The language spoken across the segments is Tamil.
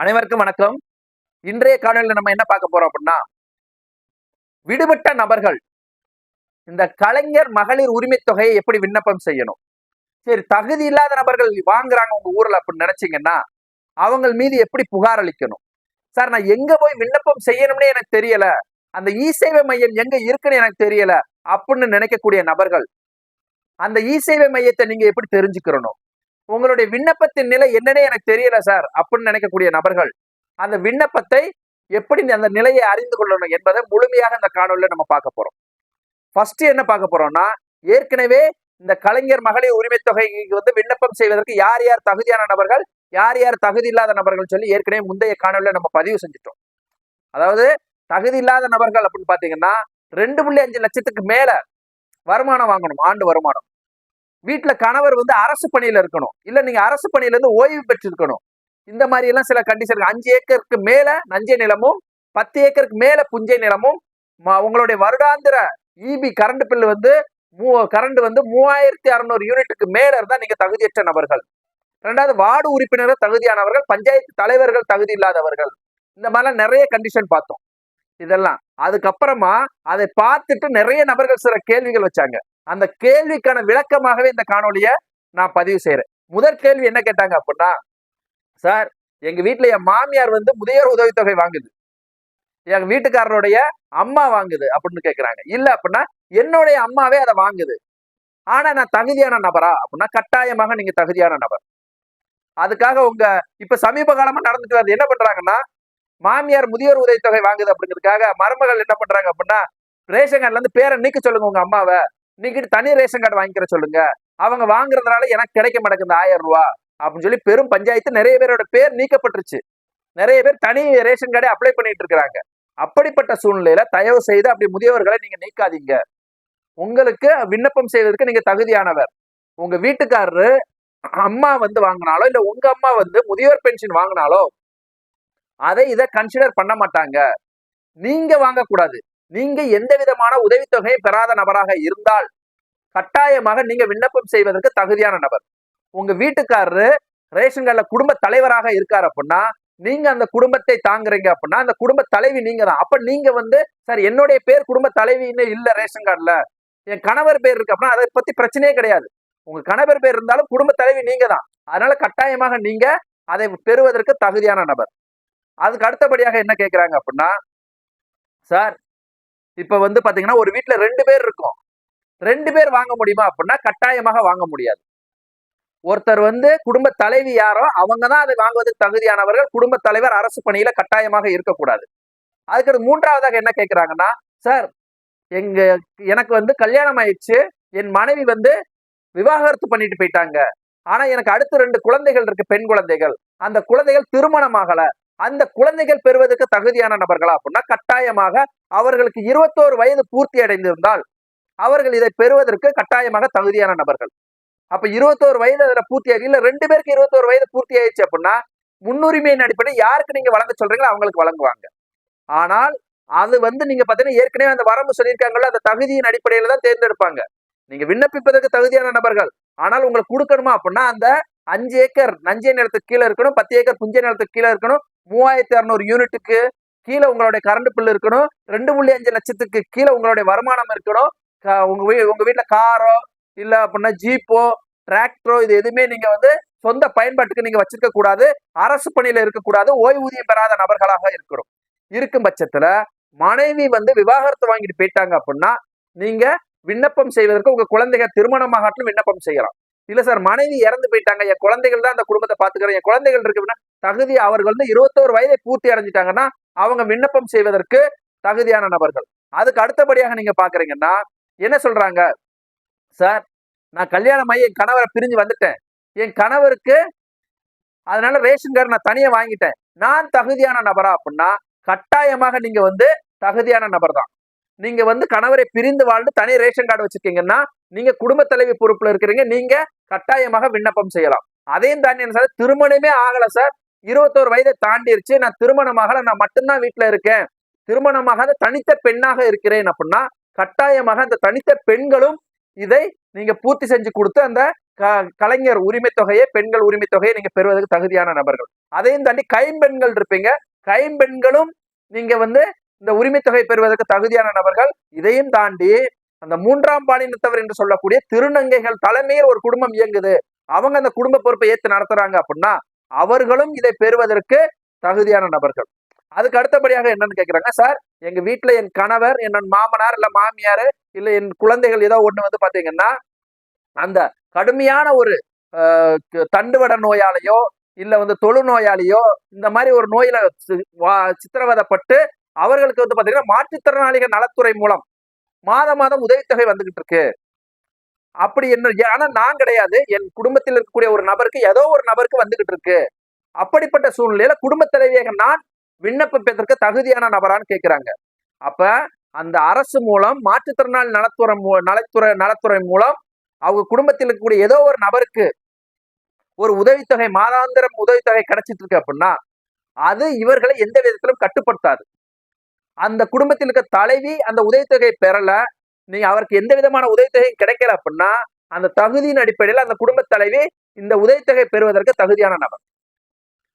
அனைவருக்கும் வணக்கம். இன்றைய காணொலியில் நம்ம என்ன பார்க்க போறோம் அப்படின்னா விடுபட்ட நபர்கள் இந்த கலைஞர் மகளிர் உரிமை தொகையை எப்படி விண்ணப்பம் செய்யணும்? சரி தகுதி இல்லாத நபர்கள் வாங்குறாங்க உங்க ஊர்ல அப்படின்னு நினைச்சீங்கன்னா அவங்க மீது எப்படி புகார் அளிக்கணும்? சார் நான் எங்க போய் விண்ணப்பம் செய்யணும்னே எனக்கு தெரியல. அந்த இ சேவை மையம் எங்க இருக்குன்னு எனக்கு தெரியல அப்படின்னு நினைக்கக்கூடிய நபர்கள் அந்த இ சேவை மையத்தை நீங்க எப்படி தெரிஞ்சுக்கிறணும்? உங்களுடைய விண்ணப்பத்தின் நிலை என்னன்னே எனக்கு தெரியல சார். அப்படின்னு நினைக்கக்கூடிய நபர்கள் அந்த விண்ணப்பத்தை எப்படி அந்த நிலையை அறிந்து கொள்ளணும் என்பதை முழுமையாக இந்த காணொலியில் நம்ம பார்க்க போறோம். ஃபர்ஸ்ட் என்ன பார்க்க போறோம்னா ஏற்கனவே இந்த கலைஞர் மகளிர் உரிமை தொகைக்கு வந்து விண்ணப்பம் செய்வதற்கு யார் யார் தகுதியான நபர்கள் யார் யார் தகுதி இல்லாத நபர்கள் சொல்லி ஏற்கனவே முந்தைய காணொலியில் நம்ம பதிவு செஞ்சுட்டோம். அதாவது தகுதி இல்லாத நபர்கள் அப்படின்னு பாத்தீங்கன்னா ரெண்டு புள்ளி அஞ்சு லட்சத்துக்கு மேல வருமானம் வாங்கணும் ஆண்டு வருமானம். வீட்டுல கணவர் வந்து அரசு பணியில இருக்கணும். இல்ல நீங்க அரசு பணியில இருந்து ஓய்வு பெற்றிருக்கணும். இந்த மாதிரி எல்லாம் சில கண்டிஷன் அஞ்சு ஏக்கருக்கு மேல நஞ்சை நிலமும் பத்து ஏக்கருக்கு மேல புஞ்சை நிலமும் உங்களுடைய வருடாந்திர இபி கரண்ட் பில் வந்து கரண்ட் வந்து மூவாயிரத்தி அறுநூறு யூனிட்டுக்கு மேல இருந்தா நீங்க தகுதியற்ற நபர்கள். ரெண்டாவது வார்டு உறுப்பினர்கள் தகுதியானவர்கள் பஞ்சாயத்து தலைவர்கள் தகுதி இல்லாதவர்கள். இந்த மாதிரிலாம் நிறைய கண்டிஷன் பார்த்தோம். இதெல்லாம். அதுக்கப்புறமா அதை பார்த்துட்டு நிறைய நபர்கள் சில கேள்விகள் வச்சாங்க. அந்த கேள்விக்கான விளக்கமாகவே இந்த காணொலியை நான் பதிவு செய்யறேன் முதற் கேள்வி என்ன கேட்டாங்க அப்படின்னா சார் எங்க வீட்டில் என் மாமியார் வந்து முதியோர் உதவித்தொகை வாங்குது. எங்க வீட்டுக்காரருடைய அம்மா வாங்குது அப்படின்னு கேட்குறாங்க இல்ல அப்படின்னா என்னுடைய அம்மாவே அதை வாங்குது. ஆனா நான் தகுதியான நபரா? அப்படின்னா கட்டாயமாக நீங்க தகுதியான நபர். அதுக்காக உங்க இப்ப சமீப காலமா நடந்துட்டு வருது என்ன பண்றாங்கன்னா மாமியார் முதியோர் உதவித்தொகை வாங்குது அப்படிங்கிறதுக்காக மருமகள் என்ன பண்றாங்க அப்படின்னா ரேஷன் கார்டுல இருந்து பேரை நீக்க சொல்லுங்க உங்க அம்மாவை. நீக்கிட்டு தனி ரேஷன் கார்டு வாங்கிக்கிற சொல்லுங்க. அவங்க வாங்குறதுனால எனக்கு கிடைக்க மாட்டேங்குது ஆயிரம் ரூபா. அப்படின்னு சொல்லி பெரும் பஞ்சாயத்து நிறைய பேரோட பேர் நீக்கப்பட்டுருச்சு. நிறைய பேர் தனி ரேஷன் கார்டை அப்ளை பண்ணிட்டு இருக்கிறாங்க. அப்படிப்பட்ட சூழ்நிலையில தயவு செய்து அப்படி முதியவர்களை நீங்க நீக்காதீங்க. உங்களுக்கு விண்ணப்பம் செய்வதற்கு நீங்க தகுதியானவர். உங்க வீட்டுக்காரரு அம்மா வந்து வாங்கினாலோ இல்ல உங்க அம்மா வந்து முதியோர் பென்ஷன் வாங்கினாலோ அதை இதை கன்சிடர் பண்ண மாட்டாங்க. நீங்க வாங்கக்கூடாது. நீங்க எந்த விதமான உதவித்தொகையை பெறாத நபராக இருந்தால் கட்டாயமாக நீங்க விண்ணப்பம் செய்வதற்கு தகுதியான நபர். உங்க வீட்டுக்காரரு ரேஷன் கார்டுல குடும்ப தலைவராக இருக்கார் அப்படின்னா நீங்க அந்த குடும்பத்தை தாங்குறீங்க அப்படின்னா அந்த குடும்ப தலைவி நீங்க தான். அப்ப நீங்க வந்து சார் என்னுடைய பேர் குடும்ப தலைவின்னு இல்லை ரேஷன் கார்டுல. என் கணவர் பேர் இருக்கு அப்படின்னா அதை பத்தி பிரச்சனையே கிடையாது. உங்க கணவர் பேர் இருந்தாலும் குடும்ப தலைவி நீங்க தான். அதனால கட்டாயமாக நீங்க அதை பெறுவதற்கு தகுதியான நபர். அதுக்கு அடுத்தபடியாக என்ன கேட்குறாங்க அப்படின்னா சார் இப்ப வந்து பாத்தீங்கன்னா ஒரு வீட்டுல ரெண்டு பேர் இருக்கும். ரெண்டு பேர் வாங்க முடியுமா அப்படின்னா கட்டாயமாக வாங்க முடியாது. ஒருத்தர் வந்து குடும்ப தலைவி யாரோ அவங்க தான் அதை வாங்குவதற்கு தகுதியானவர்கள் குடும்ப தலைவர் அரசு பணியில கட்டாயமாக இருக்கக்கூடாது. அதுக்கடுத்து மூன்றாவதாக என்ன கேட்கிறாங்கன்னா சார் எங்க எனக்கு வந்து கல்யாணம் ஆயிடுச்சு. என் மனைவி வந்து விவாகரத்து பண்ணிட்டு போயிட்டாங்க. ஆனா எனக்கு அடுத்து ரெண்டு குழந்தைகள் இருக்கு பெண் குழந்தைகள். அந்த குழந்தைகள் திருமணமாகல அந்த குழந்தைகள் பெறுவதற்கு தகுதியான நபர்களா அப்படின்னா கட்டாயமாக அவர்களுக்கு இருபத்தோரு வயது பூர்த்தி அடைந்திருந்தால் அவர்கள் இதை பெறுவதற்கு கட்டாயமாக தகுதியான நபர்கள். அப்ப இருபத்தோரு வயது அதுல பூர்த்தி ஆகி இல்ல ரெண்டு பேருக்கு இருபத்தோரு வயது பூர்த்தி ஆயிடுச்சு அப்படின்னா முன்னுரிமையின் அடிப்படையில் யாருக்கு நீங்க வழங்க சொல்றீங்களோ அவங்களுக்கு வழங்குவாங்க. ஆனால் அது வந்து நீங்க பாத்தீங்கன்னா ஏற்கனவே அந்த வரம்பு சொல்லியிருக்காங்கல்ல அந்த தகுதியின் அடிப்படையில தான் தேர்ந்தெடுப்பாங்க. நீங்க விண்ணப்பிப்பதற்கு தகுதியான நபர்கள். ஆனால் உங்களுக்கு கொடுக்கணுமா அப்படின்னா அந்த அஞ்சு ஏக்கர் நஞ்சை நிலத்துக்கு கீழே இருக்கணும் பத்து ஏக்கர் புஞ்சை நிலத்துக்கு கீழே இருக்கணும் மூவாயிரத்தி இரநூறு யூனிட்டுக்கு கீழே உங்களுடைய கரண்ட் பில் இருக்கணும். ரெண்டு புள்ளி அஞ்சு லட்சத்துக்கு கீழே உங்களுடைய வருமானம் இருக்கணும். உங்க வீ உங்க வீட்டில் காரோ இல்லை அப்படின்னா ஜீப்போ டிராக்டரோ இது எதுவுமே நீங்க வந்து சொந்த பயன்பாட்டுக்கு நீங்க வச்சிருக்க கூடாது. அரசு பணியில இருக்கக்கூடாது ஓய்வூதியம் பெறாத நபர்களாக இருக்கணும். இருக்கும் பட்சத்துல மனைவி வந்து விவாகரத்து வாங்கிட்டு போயிட்டாங்க அப்படின்னா நீங்க விண்ணப்பம் செய்வதற்கு உங்க குழந்தைகள் திருமணமாகட்டும் விண்ணப்பம் செய்யலாம். இல்ல சார் மனைவி இறந்து போயிட்டாங்க. என் குழந்தைகள் தான் அந்த குடும்பத்தை பாத்துக்கிறேன் என் குழந்தைகள் இருக்கு தகுதி அவர்கள் வந்து இருபத்தோரு வயதை பூர்த்தி அடைஞ்சிட்டாங்கன்னா அவங்க விண்ணப்பம் செய்வதற்கு தகுதியான நபர்கள். அதுக்கு அடுத்தபடியாக நீங்க பாக்குறீங்கன்னா என்ன சொல்றாங்க? சார் நான் கல்யாணம் ஆகி என் கணவரை பிரிஞ்சு வந்துட்டேன். என் கணவருக்கு அதனால ரேஷன் கார்டு நான் தனியா வாங்கிட்டேன். நான் தகுதியான நபரா அப்படின்னா கட்டாயமாக நீங்க வந்து தகுதியான நபர் தான். நீங்க வந்து கணவரை பிரிந்து வாழ்ந்து தனி ரேஷன் கார்டு வச்சிருக்கீங்கன்னா நீங்க குடும்ப தலைவி பொறுப்புல இருக்கிறீங்க. நீங்க கட்டாயமாக விண்ணப்பம் செய்யலாம். அதையும் தாண்டி என்ன சார்? திருமணமே ஆகல சார். இருபத்தோரு வயதை தாண்டிருச்சு. நான் திருமணமாக நான் மட்டும்தான் வீட்டில் இருக்கேன். திருமணமாக தனித்த பெண்ணாக இருக்கிறேன் அப்படின்னா கட்டாயமாக அந்த தனித்த பெண்களும் இதை நீங்க பூர்த்தி செஞ்சு கொடுத்து அந்த க- கலைஞர் உரிமை தொகையை பெண்கள் உரிமை தொகையை நீங்க பெறுவதற்கு தகுதியான நபர்கள். அதையும் தாண்டி கைம்பெண்கள் இருப்பீங்க. கைம்பெண்களும் நீங்க வந்து இந்த உரிமை தொகை பெறுவதற்கு தகுதியான நபர்கள். இதையும் தாண்டி அந்த மூன்றாம் பாலினத்தவர் என்று சொல்லக்கூடிய திருநங்கைகள் தலைமையில் ஒரு குடும்பம் இயங்குது. அவங்க அந்த குடும்ப பொறுப்பை ஏற்று நடத்துறாங்க அப்படின்னா அவர்களும் இதை பெறுவதற்கு தகுதியான நபர்கள். அதுக்கு அடுத்தபடியாக என்னன்னு கேட்குறாங்க சார் எங்க வீட்டில் என் கணவர் என் மாமனார் இல்லை மாமியார் இல்லை என் குழந்தைகள் ஏதோ ஒன்று வந்து பார்த்தீங்கன்னா அந்த கடுமையான ஒரு ஆஹ், தண்டுவட நோயாலையோ இல்லை வந்து தொழு தொழுநோயாளியோ இந்த மாதிரி ஒரு நோயில சித்திரவதப்பட்டு வா- அவர்களுக்கு வந்து பார்த்தீங்கன்னா மாற்றுத்திறனாளிகள் நலத்துறை மூலம் மாதம் மாதம் உதவித்தொகை வந்துகிட்டு இருக்கு. அப்படி என்ன ஆனா நான் கிடையாது. என் குடும்பத்தில் இருக்கக்கூடிய ஒரு நபருக்கு ஏதோ ஒரு நபருக்கு வந்துகிட்டு இருக்கு. அப்படிப்பட்ட சூழ்நிலையில குடும்ப தலைவியாக நான் விண்ணப்பிப்பதற்கு தகுதியான நபரான்னு கேக்குறாங்க அப்ப அந்த அரசு மூலம் மாற்றுத்திறனாளி நலத்துறை மூ- நலத்துறை நலத்துறை மூலம் அவங்க குடும்பத்தில் இருக்கக்கூடிய ஏதோ ஒரு நபருக்கு ஒரு உதவித்தொகை மாதாந்திரம் உதவித்தொகை கிடைச்சிட்டு இருக்கு அப்படின்னா அது இவர்களை எந்த விதத்திலும் கட்டுப்படுத்தாது. அந்த குடும்பத்தில் இருக்க தலைவி அந்த உதவித்தொகை பெறல நீங்க அவருக்கு எந்த விதமான உதவித்தொகையும் கிடைக்கல அப்படின்னா அந்த தகுதியின் அடிப்படையில் அந்த குடும்ப தலைவி இந்த உதவித்தொகை பெறுவதற்கு தகுதியான நபர்.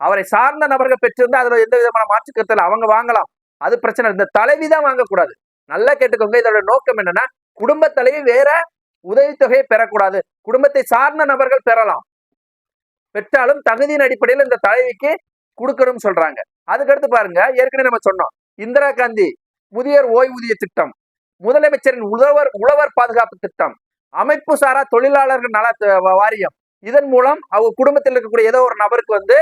அவரை சார்ந்த நபர்கள் பெற்றிருந்தா அதுல எந்த விதமான மாற்று கருத்து அவங்க வாங்கலாம். அது பிரச்சனை இந்த தலைவி தான் வாங்கக்கூடாது. நல்லா கேட்டுக்கோங்க. இதோட நோக்கம் என்னன்னா குடும்ப தலைவி வேற உதவித்தொகையை பெறக்கூடாது. குடும்பத்தை சார்ந்த நபர்கள் பெறலாம். பெற்றாலும் தகுதியின் அடிப்படையில் இந்த தலைவிக்கு கொடுக்கணும்னு சொல்றாங்க. அதுக்கடுத்து பாருங்க ஏற்கனவே நம்ம சொன்னோம். இந்திரா காந்தி முதியோர் ஓய்வூதிய திட்டம். முதலமைச்சரின் உழவர் உழவர் பாதுகாப்பு திட்டம். அமைப்பு சாரா தொழிலாளர்கள் நல வாரியம். இதன் மூலம் அவங்க குடும்பத்தில் இருக்கக்கூடிய ஏதோ ஒரு நபருக்கு வந்து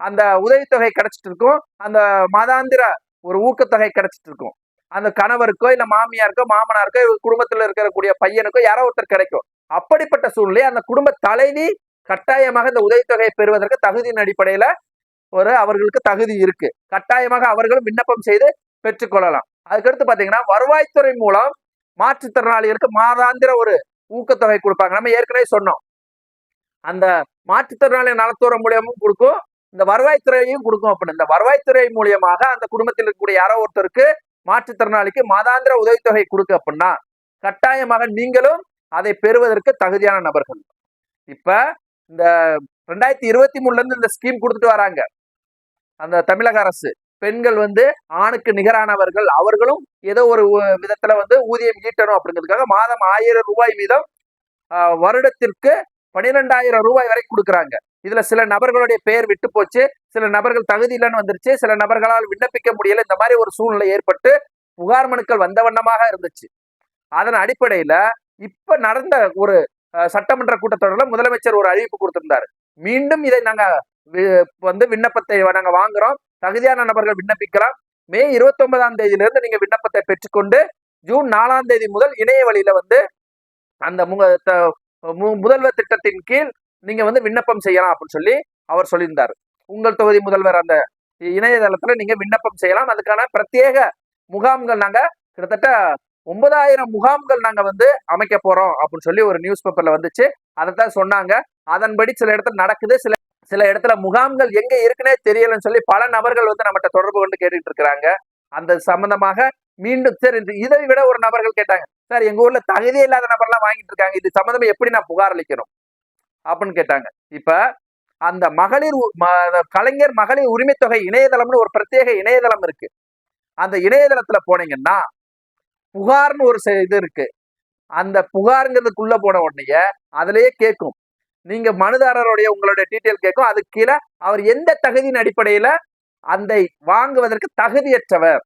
அந்த உதவித்தொகை கிடைச்சிட்டு இருக்கும். அந்த மாதாந்திர ஒரு ஊக்கத்தொகை கிடைச்சிட்டு இருக்கும். அந்த கணவருக்கோ இல்ல மாமியாருக்கோ மாமனாருக்கோ இவங்க குடும்பத்தில் இருக்கக்கூடிய பையனுக்கோ யாரோ ஒருத்தர் கிடைக்கும். அப்படிப்பட்ட சூழ்நிலை அந்த குடும்ப தலைவி கட்டாயமாக இந்த உதவித்தொகையை பெறுவதற்கு தகுதியின் அடிப்படையில ஒரு அவர்களுக்கு தகுதி இருக்கு. கட்டாயமாக அவர்களும் விண்ணப்பம் செய்து பெற்றுக்கொள்ளலாம் அதுக்கடுத்து பாத்தீங்கன்னா வருவாய்த்துறை மூலம் மாற்றுத்திறனாளிகளுக்கு மாதாந்திர ஒரு ஊக்கத்தொகை கொடுப்பாங்க. நம்ம ஏற்கனவே சொன்னோம். அந்த மாற்றுத்திறனாளி நலத்துறை மூலியமும் கொடுக்கும் இந்த வருவாய்த்துறையும் கொடுக்கும் அப்படின்னு. இந்த வருவாய்த்துறை மூலியமாக அந்த குடும்பத்தில் இருக்கக்கூடிய யாரோ ஒருத்தருக்கு மாற்றுத்திறனாளிக்கு மாதாந்திர உதவித்தொகை கொடுக்க அப்படின்னா கட்டாயமாக நீங்களும் அதை பெறுவதற்கு தகுதியான நபர்கள். இப்ப இந்த ரெண்டாயிரத்தி இருபத்தி மூணுல இருந்து இந்த ஸ்கீம் கொடுத்துட்டு வராங்க. அந்த தமிழக அரசு. பெண்கள் வந்து ஆணுக்கு நிகரானவர்கள். அவர்களும் ஏதோ ஒரு விதத்துல வந்து ஊதியம் ஈட்டணும் அப்படிங்கிறதுக்காக மாதம் ஆயிரம் ரூபாய் வீதம் வருடத்திற்கு பன்னிரெண்டாயிரம் ரூபாய் வரை கொடுக்குறாங்க. இதுல சில நபர்களுடைய பெயர் விட்டு போச்சு. சில நபர்கள் தகுதி இல்லைன்னு வந்துருச்சு. சில நபர்களால் விண்ணப்பிக்க முடியல. இந்த மாதிரி ஒரு சூழ்நிலை ஏற்பட்டு புகார் மனுக்கள் வந்த வண்ணமாக இருந்துச்சு. அதன் அடிப்படையில இப்ப நடந்த ஒரு சட்டமன்ற கூட்டத்தொடரில் முதலமைச்சர் ஒரு அறிவிப்பு கொடுத்திருந்தாரு. மீண்டும் இதை நாங்க வி- வந்து விண்ணப்பத்தை நாங்க வாங்குறோம். தகுதியான நபர்கள் விண்ணப்பிக்கலாம். மே இருபத்தி ஒன்பதாம் தேதியிலிருந்து நீங்க விண்ணப்பத்தை பெற்றுக்கொண்டு ஜூன் நாலாம் தேதி முதல் இணைய வழியில வந்து அந்த மு- முதல்வர் திட்டத்தின் கீழ் நீங்க வந்து விண்ணப்பம் செய்யலாம் அப்படின்னு சொல்லி அவர் சொல்லியிருந்தார். உங்கள் தொகுதி முதல்வர் அந்த இணையதளத்துல நீங்க விண்ணப்பம் செய்யலாம். அதுக்கான பிரத்யேக முகாம்கள் நாங்க கிட்டத்தட்ட ஒன்பதாயிரம் முகாம்கள் நாங்க வந்து அமைக்க போறோம் அப்படின்னு சொல்லி ஒரு நியூஸ் பேப்பர்ல வந்துச்சு. அதைத்தான் சொன்னாங்க. அதன்படி சில இடத்துல நடக்குது. சில சில இடத்துல முகாம்கள் எங்க இருக்குன்னே தெரியலன்னு சொல்லி பல நபர்கள் வந்து நம்மகிட்ட தொடர்பு கொண்டு கேட்டுட்டு இருக்கிறாங்க. அந்த சம்பந்தமாக மீண்டும் சரி இதை விட ஒரு நபர்கள் கேட்டாங்க சார் எங்க ஊர்ல தகுதியே இல்லாத நபர்லாம் வாங்கிட்டு இருக்காங்க. இது சம்பந்தமா எப்படி நான் புகார் அளிக்கணும்? அப்படின்னு கேட்டாங்க. இப்ப அந்த மகளிர் உ- ம- கலைஞர் மகளிர் உரிமை தொகை இணையதளம்னு ஒரு பிரத்யேக இணையதளம் இருக்கு. அந்த இணையதளத்துல போனீங்கன்னா புகார்னு ஒரு செ- இது இருக்கு. அந்த புகாருங்கிறதுக்குள்ள போன உடனே அதுலயே கேட்கும். நீங்க மனுதாரருடைய உங்களுடைய டீட்டெயில் கேட்கும். அதுக்கு கீழே அவர் எந்த தகுதியின் அடிப்படையில அந்த வாங்குவதற்கு தகுதியற்றவர்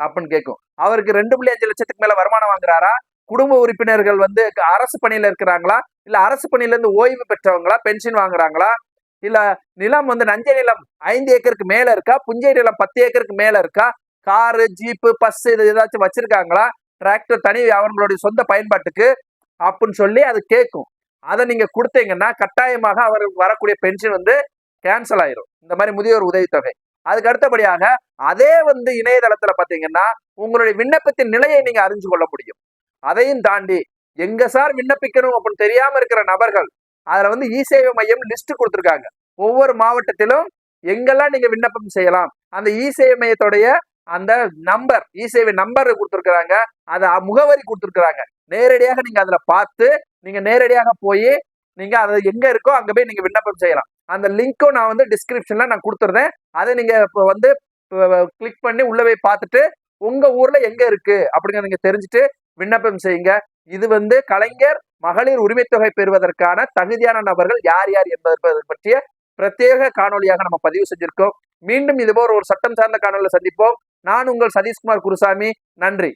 அப்படின்னு கேட்கும். அவருக்கு ரெண்டு புள்ளி அஞ்சு லட்சத்துக்கு மேல வருமானம் வாங்குறாரா? குடும்ப உறுப்பினர்கள் வந்து அரசு பணியில இருக்கிறாங்களா? இல்ல அரசு பணியில இருந்து ஓய்வு பெற்றவங்களா? பென்ஷன் வாங்குறாங்களா? இல்ல நிலம் வந்து நஞ்சை நிலம் ஐந்து ஏக்கருக்கு மேல இருக்கா? புஞ்சை நிலம் பத்து ஏக்கருக்கு மேல இருக்கா? காரு ஜீப்பு பஸ் இது ஏதாச்சும் வச்சிருக்காங்களா? டிராக்டர் தனி அவங்களுடைய சொந்த பயன்பாட்டுக்கு அப்படின்னு சொல்லி அது கேட்கும். அதை நீங்க கொடுத்தீங்கன்னா கட்டாயமாக அவருக்கு வரக்கூடிய பென்ஷன் வந்து கேன்சல் ஆயிரும். இந்த மாதிரி முதியோர் உதவித்தொகை. அதுக்கு அடுத்தபடியாக அதே வந்து இணையதளத்துல பாத்தீங்கன்னா உங்களுடைய விண்ணப்பத்தின் நிலையை நீங்க அறிஞ்சு கொள்ள முடியும். அதையும் தாண்டி எங்க சார் விண்ணப்பிக்கணும் அப்படின்னு தெரியாம இருக்கிற நபர்கள் அதுல வந்து இ சேவை மையம் லிஸ்ட் கொடுத்துருக்காங்க. ஒவ்வொரு மாவட்டத்திலும் எங்கெல்லாம் நீங்க விண்ணப்பம் செய்யலாம் அந்த இ சேவை மையத்துடைய அந்த நம்பர் இ சேவை நம்பர் கொடுத்துருக்காங்க அதை முகவரி கொடுத்துருக்காங்க நேரடியாக நீங்க அதுல பார்த்து நீங்க நேரடியாக போய் நீங்க அது எங்க இருக்கோ அங்க போய் நீங்க விண்ணப்பம் செய்யலாம். அந்த லிங்க்கும் நான் வந்து டிஸ்கிரிப்ஷன்ல நான் கொடுத்துருந்தேன். அதை நீங்க இப்போ வந்து கிளிக் பண்ணி உள்ள போய் பார்த்துட்டு உங்க ஊர்ல எங்க இருக்கு அப்படிங்கிற நீங்க தெரிஞ்சுட்டு விண்ணப்பம் செய்யுங்க. இது வந்து கலைஞர் மகளிர் உரிமைத்தொகை பெறுவதற்கான தகுதியான நபர்கள் யார் யார் என்பது பற்றிய பிரத்யேக காணொளியாக நம்ம பதிவு செஞ்சிருக்கோம். மீண்டும் இதுபோல் ஒரு சட்டம் சார்ந்த காணொலியில் சந்திப்போம். நான் உங்கள் சதீஷ்குமார் குருசாமி. நன்றி.